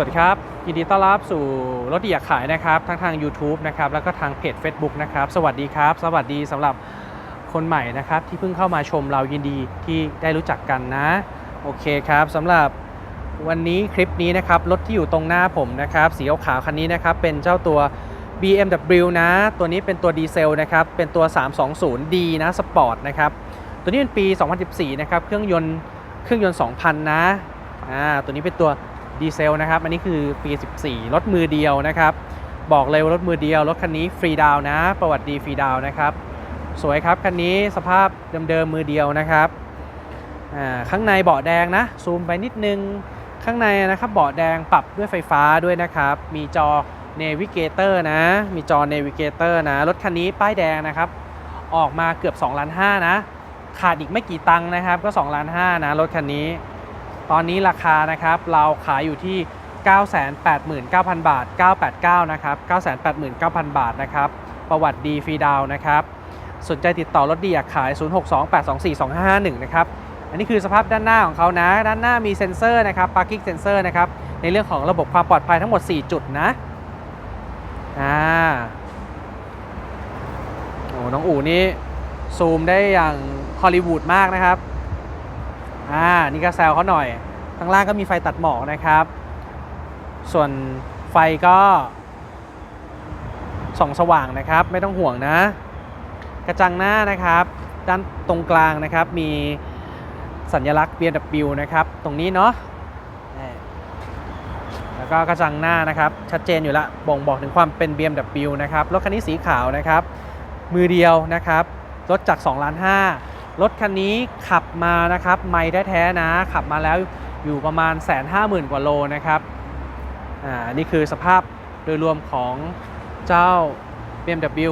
วัสดีครับ ยินดีต้อนรับสู่รถดีอยากขายนะครับ ทั้งทาง YouTube นะครับ แล้วก็ทางเพจ Facebook นะครับ สวัสดีครับ สวัสดีสำหรับคนใหม่นะครับ ที่เพิ่งเข้ามาชมเรายินดีที่ได้รู้จักกันนะ โอเคครับสำหรับวันนี้คลิปนี้นะครับ รถที่อยู่ตรงหน้าผมนะครับ สีขาวคันนี้นะครับ เป็นเจ้าตัว BMW นะ ตัวนี้เป็นตัวดีเซลนะครับ เป็นตัว 320D นะสปอร์ตนะครับ ตัวนี้เป็นปี 2014 นะครับ เครื่องยนต์ เครื่องยนต์ 2,000 นะ อ่า ตัวนี้เป็นตัว ดีเซลนะครับ อันนี้คือปี 14 รถมือเดียวนะครับ บอกเลยรถมือเดียว รถคันนี้ฟรีดาวนะ ประวัติดีฟรีดาวนะครับ สวยครับ คันนี้สภาพเดิมๆมือเดียวนะครับ ข้างในเบาะแดงนะ ซูมไปนิดนึง ข้างในนะครับเบาะแดงปรับด้วยไฟฟ้าด้วยนะครับ มีจอ Navigator นะ มีจอ Navigator นะ รถคันนี้ป้ายแดงนะครับ ออกมาเกือบ2ล้าน5นะ ขาดอีกไม่กี่ตังค์นะครับ ก็2ล้าน5นะรถคันนี้ ตอนนี้ราคานะครับเราขายอยู่ที่ 989,000 บาท 989 นะครับ 989,000 บาทนะครับ ประวัติดีฟรีดาวนะครับ สนใจติดต่อรถดีอยากขาย 0628242551 นะครับ อันนี้คือสภาพด้านหน้าของเขานะ ด้านหน้ามีเซ็นเซอร์นะครับ parking sensor นะครับ ในเรื่องของระบบความปลอดภัยทั้งหมด 4 จุดนะ อ่า โอ้ น้องอู๋นี่ซูมได้อย่างฮอลลีวูดมากนะครับ อ่านี่ก็แซวเขาหน่อยข้างล่างก็มีไฟตัดหมอกนะครับ ส่วนไฟก็ส่องสว่างนะครับ ไม่ต้องห่วงนะ กระจังหน้านะครับ ด้านตรงกลางนะครับมีสัญลักษณ์ BMW นะครับ ตรงนี้เนาะแล้วก็กระจังหน้านะครับ ชัดเจนอยู่ละบ่งบอกถึงความเป็น BMW นะครับ รถคันนี้สีขาวนะครับ มือเดียวนะครับ รถจาก2ล้าน5 รถคันนี้ขับมานะครับ ไม่แท้ๆนะ ขับมาแล้วอยู่ประมาณแสนห้าหมื่นกว่าโลนะครับอ่านี่คือสภาพโดยรวมของเจ้า BMW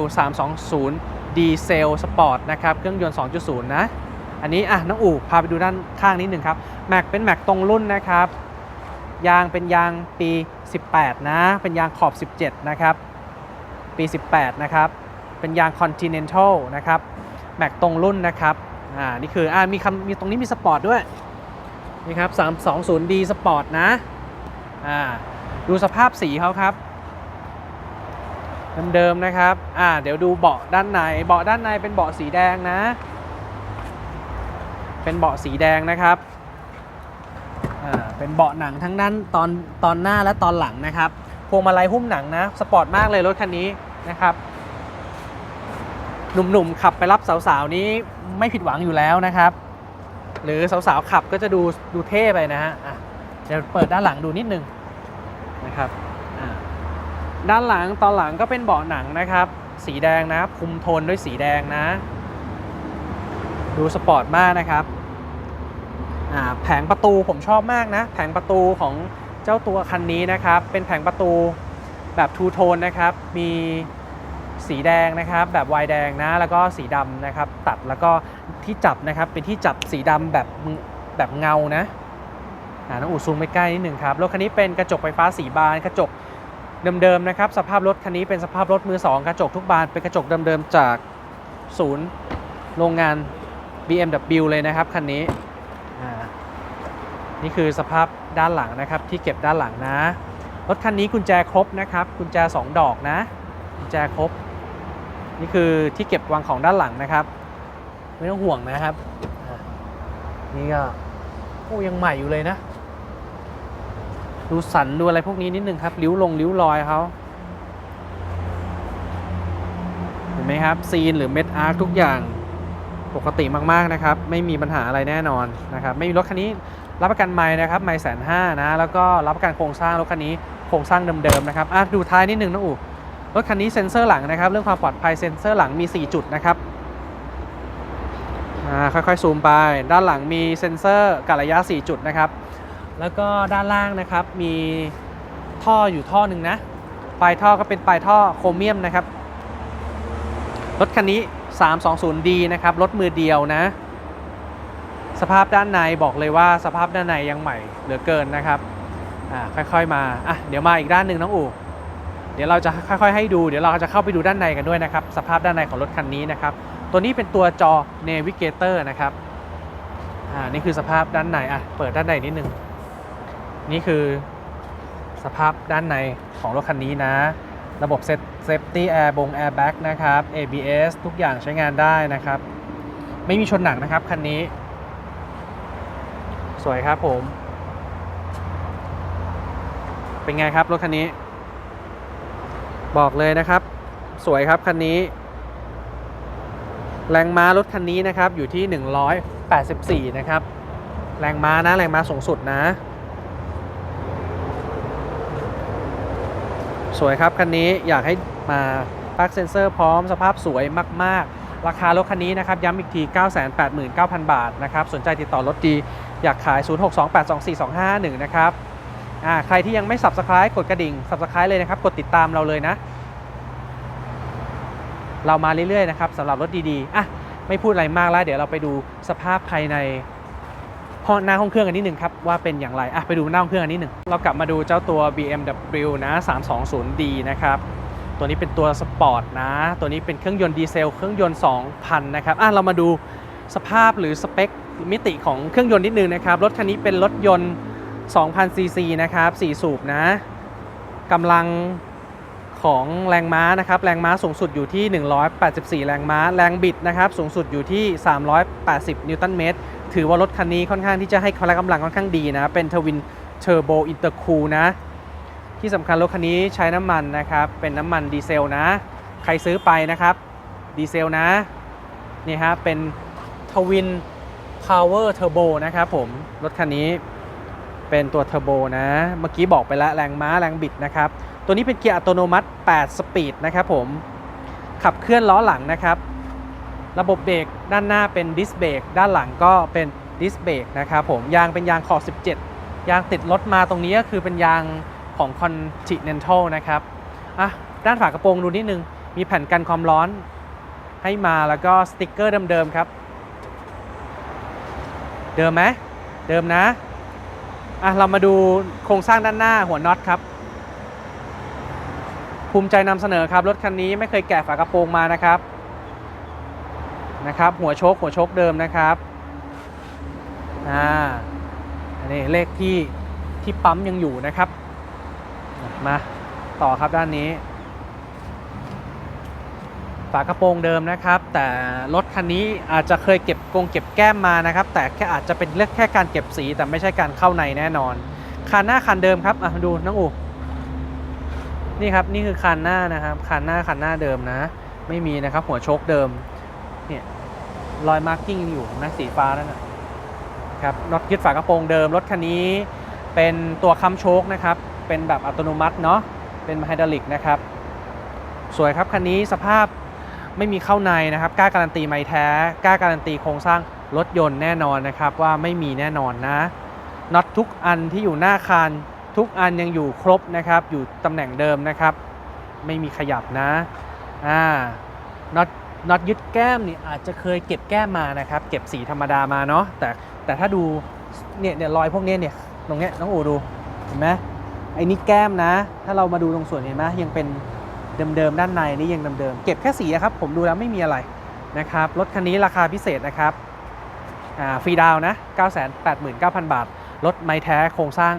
320ดีเซลสปอร์ตนะครับ เครื่องยนต์ 2.0 นะ อันนี้อะน้องอู่พาไปดูด้านข้างนิดหนึ่งครับ แม็กเป็นแม็กตรงรุ่นนะครับ ยางเป็นยางปี 18 นะ เป็นยางขอบ 17 นะครับ ปี 18 นะครับ เป็นยาง Continental นะครับ แม็กตรงรุ่นนะครับ อ่า นี่คือ อ่า มีคำมีตรงนี้มีสปอร์ตด้วย นี่ครับ 320D สปอร์ตนะ อ่า ดูสภาพสีเขาครับ เดิมๆนะครับ อ่า เดี๋ยวดูเบาะด้านใน เบาะด้านในเป็นเบาะสีแดงนะ เป็นเบาะสีแดงนะครับ อ่า เป็นเบาะหนังทั้งนั้นตอนตอนหน้าและตอนหลังนะครับ พวงมาลัยหุ้มหนังนะ สปอร์ตมากเลยรถคันนี้นะครับ หนุ่มๆขับไปรับสาวๆนี้ไม่ผิดหวังอยู่แล้วนะครับ หรือสาวๆขับก็จะดูดูเท่ไปนะฮะอะเดี๋ยวเปิดด้านหลังดูนิดนึงนะครับด้านหลังตอนหลังก็เป็นเบาะหนังนะครับ สีแดงนะคุมโทนด้วยสีแดงนะ ดูสปอร์ตมากนะครับแผงประตูผมชอบมากนะ แผงประตูของเจ้าตัวคันนี้นะครับ เป็นแผงประตูแบบทูโทนนะครับ มี สีแดงนะครับแบบวายแดงนะแล้วก็สีดำนะครับตัดแล้วก็ที่จับนะครับเป็นที่จับสีดำแบบแบบเงานะอ่าน้องอูซูมไปใกล้นิดหนึ่งครับรถคันนี้เป็นกระจกไฟฟ้าสีบานกระจกเดิมๆนะครับสภาพรถคันนี้เป็นสภาพรถมือสองกระจกทุกบานเป็นกระจกเดิมๆจากศูนย์โรงงาน BMW เลยนะครับคันนี้อ่านี่คือสภาพด้านหลังนะครับที่เก็บด้านหลังนะ รถคันนี้กุญแจครบนะครับ กุญแจ 2 ดอกนะ กุญแจครบ นี่คือที่เก็บวางของด้านหลังนะครับ ไม่ต้องห่วงนะครับ นี่ก็โอ้ยังใหม่อยู่เลยนะ ดูสันดูอะไรพวกนี้นิดนึงครับ ริ้วลงริ้วรอยเขาเห็นไหมครับ ซีนหรือเม็ดอาร์คทุกอย่างปกติมากๆนะครับ ไม่มีปัญหาอะไรแน่นอนนะครับ ไม่มีรถคันนี้รับประกันไม้นะครับไม้แสนห้านะ แล้วก็รับประกันโครงสร้างรถคันนี้โครงสร้างเดิมๆนะครับอะดูท้ายนิดนึงนะอู๋ รถคันนี้เซ็นเซอร์หลังนะครับ เรื่องความปลอดภัยเซ็นเซอร์หลังมี 4 จุดนะครับค่อยๆซูมไป ด้านหลังมีเซ็นเซอร์กะระยะ 4 จุดนะครับ แล้วก็ด้านล่างนะครับมีท่ออยู่ท่อหนึ่งนะ ปลายท่อก็เป็นปลายท่อโครเมียมนะครับ รถคันนี้ 320D นะครับ รถมือเดียวนะ สภาพด้านในบอกเลยว่าสภาพด้านในยังใหม่เหลือเกินนะครับ ค่อยๆมา อะ เดี๋ยวมาอีกด้านหนึ่งน้องอู๋ ดี๋ยวเราจะค่อยๆให้ดู เดี๋ยวเราจะเข้าไปดูด้านในกันด้วยนะครับ สภาพด้านในของรถคันนี้นะครับ ตัวนี้เป็นตัวจอ Navigator นะครับ อ่า นี่คือสภาพด้านใน อะ เปิดด้านในนิดนึง นี่คือสภาพด้านในของรถคันนี้นะ ระบบเซฟเซฟตี้แอร์บงแอร์แบ็กนะครับ ABS ทุกอย่างใช้งานได้นะครับ ไม่มีชนหนักนะครับคันนี้ สวยครับผม เป็นไงครับรถคันนี้ บอกเลยนะครับ สวยครับคันนี้ แรงม้ารถคันนี้นะครับอยู่ที่ 184 นะครับ แรงม้านะแรงม้าสูงสุดนะ สวยครับคันนี้อยากให้มาปลั๊กเซนเซอร์พร้อมสภาพสวยมาก ๆ ราคารถคันนี้นะครับ ย้ำอีกที 989,000 บาทนะครับ สนใจติดต่อรถดี อยากขาย 0628242551 นะครับ ใครที่ยังไม่ Subscribe กดกระดิ่ง Subscribe เลยนะครับ กดติดตามเราเลยนะ เรามาเรื่อยๆนะครับสำหรับรถดีๆอะไม่พูดอะไรมากแล้ว เดี๋ยวเราไปดูสภาพภายในห้องหน้าห้องเครื่องกันนิดหนึ่งครับว่าเป็นอย่างไรอะไปดูหน้าห้องเครื่องกันนิดหนึ่งเรากลับมาดูเจ้าตัว BMW นะ 320D นะครับตัวนี้เป็นตัวสปอร์ตนะ ตัวนี้เป็นเครื่องยนต์ดีเซล เครื่องยนต์ 2,000 นะครับอะเรามาดูสภาพหรือสเปคมิติของเครื่องยนต์นิดนึงนะครับ รถคันนี้เป็นรถยนต์ 2,000 ซีซีนะครับ 4 สูบนะกำลังของแรงม้านะครับ แรงม้าสูงสุดอยู่ที่ 184 แรงม้า แรงบิดนะครับ สูงสุดอยู่ที่ 380 นิวตันเมตร ถือว่ารถคันนี้ค่อนข้างที่จะให้พละกำลังค่อนข้างดีนะ เป็นทวินเทอร์โบอินเตอร์คูลนะ ที่สำคัญรถคันนี้ใช้น้ำมันนะครับ เป็นน้ำมันดีเซลนะ ใครซื้อไปนะครับ ดีเซลนะ นี่ฮะ เป็นทวินพาวเวอร์เทอร์โบนะครับผม รถคันนี้ เป็นตัวเทอร์โบนะ เมื่อกี้บอกไปแล้วแรงม้าแรงบิดนะครับ ตัวนี้เป็นเกียร์อัตโนมัติ 8 สปีดนะครับผม ขับเคลื่อนล้อหลังนะครับ ระบบเบรกด้านหน้าเป็นดิสเบรกด้านหลังก็เป็นดิสเบรกนะครับผม ยางเป็นยางขอบ17 ยางติดรถมาตรงนี้ก็คือเป็นยางของ Continental นะครับ อะ ด้านฝากระโปรงดูนิดนึง มีแผ่นกันความร้อนให้มาแล้วก็สติกเกอร์เดิมๆครับ เดิมไหมเดิมนะ อะเรามาดูโครงสร้างด้านหน้าหัวน็อตครับ ภูมิใจนำเสนอครับ รถคันนี้ไม่เคยแกะฝากระโปรงมานะครับนะครับ หัวโชคหัวโชคเดิมนะครับอ่าอันนี้เลขที่ที่ปั๊มยังอยู่นะครับ มาต่อครับด้านนี้ ฝากระโปรงเดิมนะครับ แต่รถคันนี้อาจจะเคยเก็บกงเก็บแก้มมานะครับ แต่แค่อาจจะเป็นเรื่องแค่การเก็บสีแต่ไม่ใช่การเข้าในแน่นอนคันหน้าคันเดิมครับอะดูน้องอูนี่ครับนี่คือคันหน้านะครับคันหน้าคันหน้าเดิมนะ ไม่มีนะครับ หัวโชคเดิมเนี่ยรอยมาร์กิ้งอยู่นะสีฟ้านั่นนะครับน็อตยึดฝากระโปรงเดิมรถคันนี้เป็นตัวค้ำโชคนะครับ เป็นแบบอัตโนมัติเนาะเป็นไฮดรอลิกนะครับ สวยครับคันนี้สภาพ ไม่มีเข้าในนะครับกล้าการันตีไม่แท้กล้าการันตีโครงสร้างรถยนต์แน่นอนนะครับว่าไม่มีแน่นอนนะน็อตทุกอันที่อยู่หน้าคานทุกอันยังอยู่ครบนะครับอยู่ตำแหน่งเดิมนะครับ ไม่มีขยับนะอ่าน็อตน็อตยึดแก้มนี่อาจจะเคยเก็บแก้มมานะครับ เก็บสีธรรมดามาเนาะแต่แต่ถ้าดูเนี่ยเนี่ยรอยพวกนี้เนี่ยตรงเนี้ยน้องอูดูเห็นไหมไอ้นี่แก้มนะ ถ้าเรามาดูตรงส่วนเห็นไหมยังเป็น เดิมๆด้านในนี่ยังเดิมๆเก็บแค่สีนะครับผมดูแล้วไม่มีอะไรนะครับรถคันนี้ราคาพิเศษนะครับฟรีดาวน์นะ989,000 บาท รถไม้แท้โครงสร้าง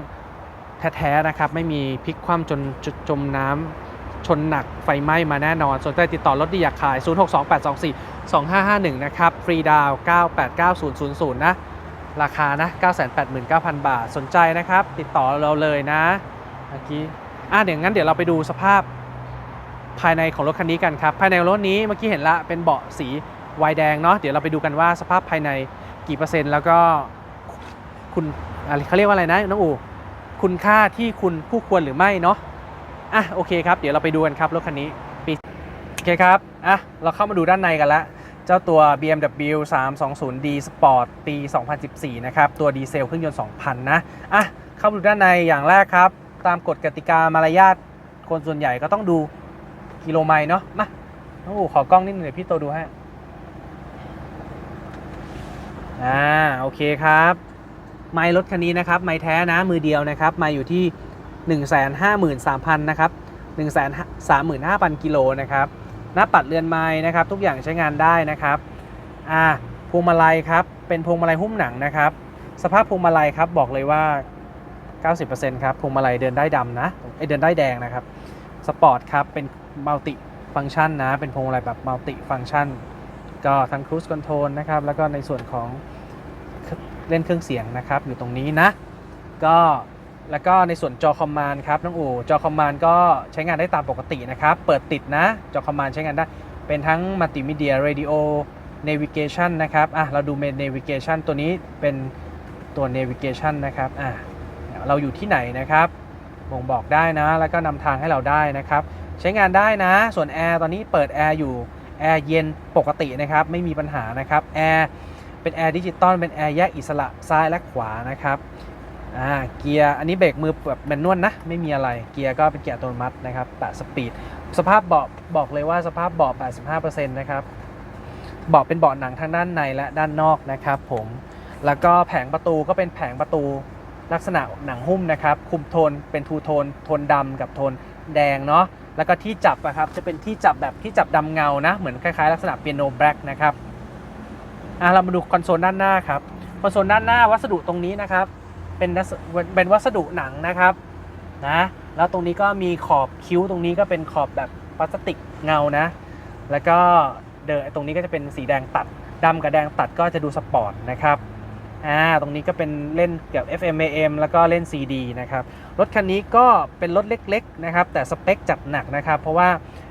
แท้ๆนะครับ ไม่มีพลิกคว่ำจนจจมน้ำชนหนักไฟไหม้มาแน่นอน สนใจติดต่อรถดีอยากขาย 0628242551 นะครับ ฟรีดาวน์989000 นะ ราคานะ 989,000 บาท สนใจนะครับ ติดต่อเราเลยนะเมื่อกี้อะเดี๋ยวงั้นเดี๋ยวเราไปดูสภาพ ภายในของรถคันนี้กันครับ ภายในรถนี้เมื่อกี้เห็นละเป็นเบาะสีวายแดงเนาะเดี๋ยวเราไปดูกันว่าสภาพภายในกี่เปอร์เซ็นต์ แล้วก็คุณอะไรเขาเรียกว่าอะไรนะน้องอูคุณค่าที่คุณคู่ควรหรือไม่เนาะอะโอเคครับ เดี๋ยวเราไปดูกันครับรถคันนี้ปีโอเคครับอะเราเข้ามาดูด้านในกันละเจ้าตัว BMW 320D Sport ปี 2014 นะครับ ตัวดีเซลเครื่องยนต์ 2,000 นะอะเข้ามาดูด้านในอย่างแรกครับ ตามกฎกติกามารยาทคนส่วนใหญ่ก็ต้องดู กิโลไมล์เนาะมาน้องอู๋ขอกล้องนิดหนึ่งเดี๋ยวพี่โตดูให้อ่าโอเคครับ ไมล์รถคันนี้นะครับ ไมล์แท้นะมือเดียวนะครับมล์อยู่ที่ 153,000นะครับ135,000กิโลนะครับหน้าปัดเรือนไม้นะครับ ทุกอย่างใช้งานได้นะครับอ่าพวงมาลัยครับ เป็นพวงมาลัยหุ้มหนังนะครับ สภาพพวงมาลัยครับบอกเลยว่า 90%ครับพวงมาลัยเดินได้ดำนะไอเดินได้แดงนะครับ สปอร์ตครับ เป็นมัลติฟัง c t ชันนะ เป็นพวงมาลัยแบบมัลติฟัง c t ชัน ก็ทั้งครู i คอนโทรลนะครับ แล้วก็ในส่วนของเล่นเครื่องเสียงนะครับ อยู่ตรงนี้นะ ก็แล้วก็ในส่วนจอคอมมานด์ครับน้องอู๋จอคอมมานด์ก็ใช้งานได้ตามปกตินะครับ เปิดติดนะ จอคอมมานด์ใช้งานได้ เป็นทั้งมัลติมีเดียเรดิโอเนวิเกชันนะครับ อะ เราดูเมนเนวิเกชันตัวนี้เป็นตัวเนวิเกชันนะครับ อะ เราอยู่ที่ไหนนะครับ บ่งบอกได้นะ แล้วก็นำทางให้เราได้นะครับ ใช้งานได้นะ ส่วนแอร์ตอนนี้เปิดแอร์อยู่แอร์เย็นปกตินะครับ ไม่มีปัญหานะครับแอร์เป็นแอร์ดิจิตอลเป็นแอร์แยกอิสระซ้ายและขวานะครับอ่าเกียร์อันนี้เบรกมือแบบแมนนวลนะ ไม่มีอะไรเกียร์ก็เป็นเกียร์อัตโนมัตินะครับแตะสปีดสภาพเบาะบอกเลยว่าสภาพเบาะ85%นะครับเบาะเป็นเบาะหนังทั้งด้านในและด้านนอกนะครับผมแล้วก็แผงประตูก็เป็นแผงประตู ลักษณะหนังหุ้มนะครับ คุมโทนเป็นทูโทน โทนดำกับโทนแดงเนาะ แล้วก็ที่จับนะครับ จะเป็นที่จับแบบที่จับดำเงานะ เหมือนคล้ายๆ ลักษณะเปียโนแบล็กนะครับ อะเรามาดูคอนโซลด้านหน้าครับ คอนโซลด้านหน้าวัสดุตรงนี้นะครับ เป็นวัสเป็นวัสดุหนังนะครับ นะ แล้วตรงนี้ก็มีขอบคิ้วตรงนี้ก็เป็นขอบแบบพลาสติกเงานะ แล้วก็เดอตรงนี้ก็จะเป็นสีแดงตัดดำกับแดงตัดก็จะดูสปอร์ตนะครับ อ่าตรงนี้ก็เป็นเล่นเกี่ยวกับ FM AM แล้วก็เล่น CD นะครับ รถคันนี้ก็เป็นรถเล็กๆนะครับ แต่สเปคจัดหนักนะครับ เพราะว่า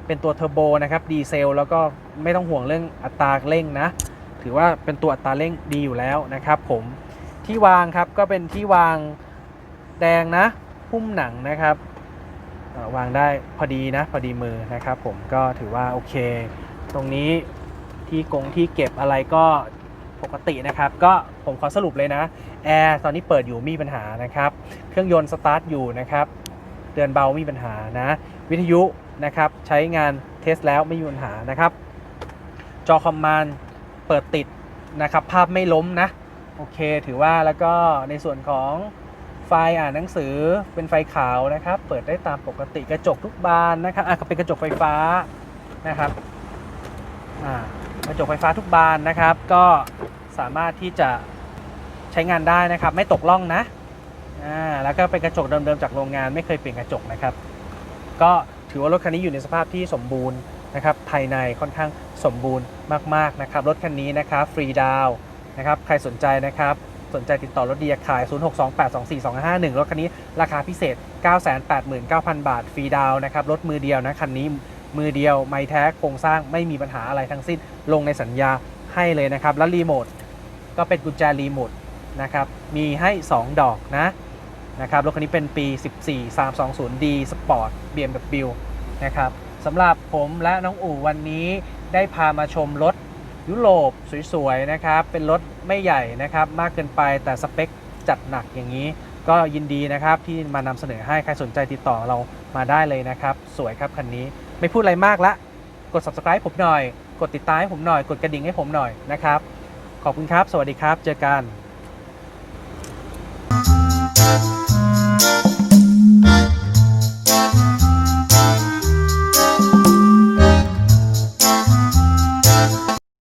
เป็นตัวเทอร์โบนะครับดีเซลแล้วก็ไม่ต้องห่วงเรื่องอัตราเร่งนะ ถือว่าเป็นตัวอัตราเร่งดีอยู่แล้วนะครับผมที่วางครับก็เป็นที่วางแดงนะหุ้มหนังนะครับวางได้พอดีนะพอดีมือนะครับ ผมก็ถือว่าโอเค ตรงนี้ที่กงที่เก็บอะไรก็ ปกตินะครับ ก็ผมขอสรุปเลยนะแอร์ตอนนี้เปิดอยู่มีปัญหานะครับ เครื่องยนต์สตาร์ทอยู่นะครับเดือนเบามีปัญหานะ วิทยุนะครับใช้งานเทสแล้วไม่มีปัญหานะครับ จอคอมมานด์เปิดติดนะครับ ภาพไม่ล้มนะโอเค ถือว่าแล้วก็ในส่วนของไฟอ่านหนังสือเป็นไฟขาวนะครับ เปิดได้ตามปกติกระจกทุกบานนะครับอะก็เป็นกระจกไฟฟ้านะครับอ่า กระจกไฟฟ้าทุกบานนะครับ ก็สามารถที่จะใช้งานได้นะครับ ไม่ตกล่องนะอ่าแล้วก็เป็นกระจกเดิมๆจากโรงงานไม่เคยเปลี่ยนกระจกนะครับ ก็ถือว่ารถคันนี้อยู่ในสภาพที่สมบูรณ์นะครับภายในค่อนข้างสมบูรณ์มากๆนะครับรถคันนี้นะครับฟรีดาวนะครับใครสนใจนะครับสนใจติดต่อรถดีขาย 0628242551 รถคันนี้ราคาพิเศษ 989,000 บาท ฟรีดาวนะครับ รถมือเดียวนะ คันนี้ มือเดียวไม่แท้โครงสร้างไม่มีปัญหาอะไรทั้งสิ้น ลงในสัญญาให้เลยนะครับ แล้วรีโมทก็เป็นกุญแจรีโมทนะครับ มีให้ 2 ดอกนะนะครับรถคันนี้เป็นปี 14 320D Sport BMW นะครับสำหรับผมและน้องอู่วันนี้ได้พามาชมรถยุโรปสวยๆนะครับ เป็นรถไม่ใหญ่นะครับ มากเกินไปแต่สเปคจัดหนักอย่างนี้ ก็ยินดีนะครับที่มานำเสนอให้ใครสนใจติดต่อเรามาได้เลยนะครับ สวยครับคันนี้ ไม่พูดอะไรมากละกด subscribe ผมหน่อย กดติดตามให้ผมหน่อย กดกระดิ่งให้ผมหน่อยนะครับ ขอบคุณครับ สวัสดีครับ เจอกัน